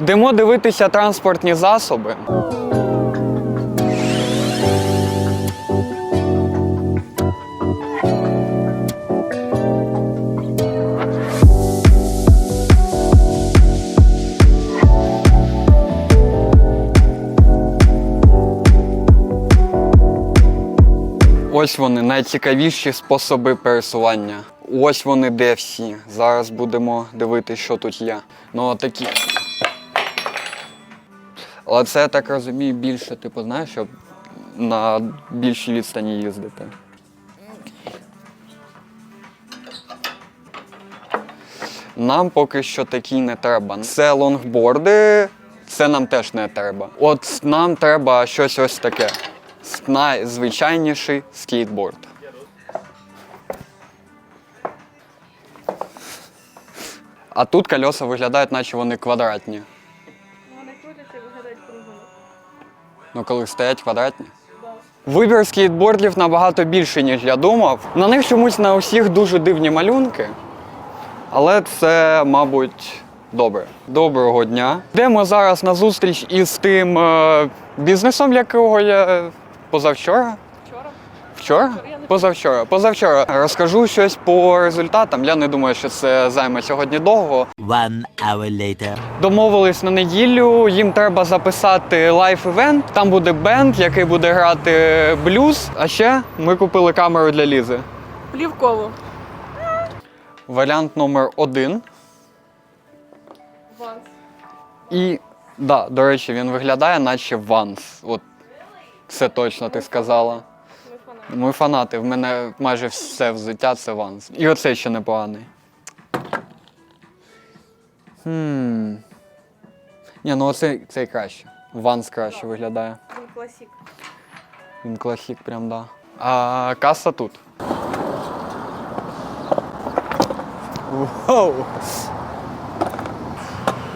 Йдемо дивитися транспортні засоби. Ось вони найцікавіші способи пересування. Ось вони де всі. Зараз будемо дивитися, що тут є. Ну такі. Але це я так розумію більше, типу, знаєш, щоб на більшій відстані їздити. Нам поки що такі не треба. Це лонгборди, це нам теж не треба. От нам треба щось ось таке. Найзвичайніший скейтборд. А тут колеса виглядають, наче вони квадратні. Крутяться і виглядають круглими. Ну, коли стоять квадратні. Вибір скейтбордів набагато більший, ніж я думав. На них чомусь на усіх дуже дивні малюнки. Але це, мабуть, добре. Доброго дня. Йдемо зараз на зустріч із тим е, бізнесом, якого я позавчора. Вчора Вчора? Позавчора. Позавчора. Розкажу щось по результатам. Я не думаю, що це займе сьогодні довго. One hour later. Домовились на неділю, їм треба записати лайф-івент. Там буде бенд, який буде грати блюз. А ще ми купили камеру для Лізи. плівкову. Варіант номер один. Ванс. І да, до речі, він виглядає, наче Ванс. От це точно ти сказала. Ми фанати. В мене майже все взуття це Ванс. І оцей ще непоганий. Хм. Ні, ну оцей цей краще. Ванс краще виглядає. Він класік. Він класік, прям да. А каса тут. Воу!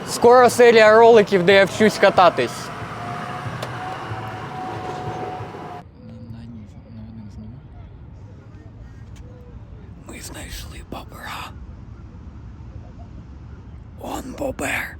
Скоро серія роликів, де я вчусь кататись. знайшли бобра. Он бобер.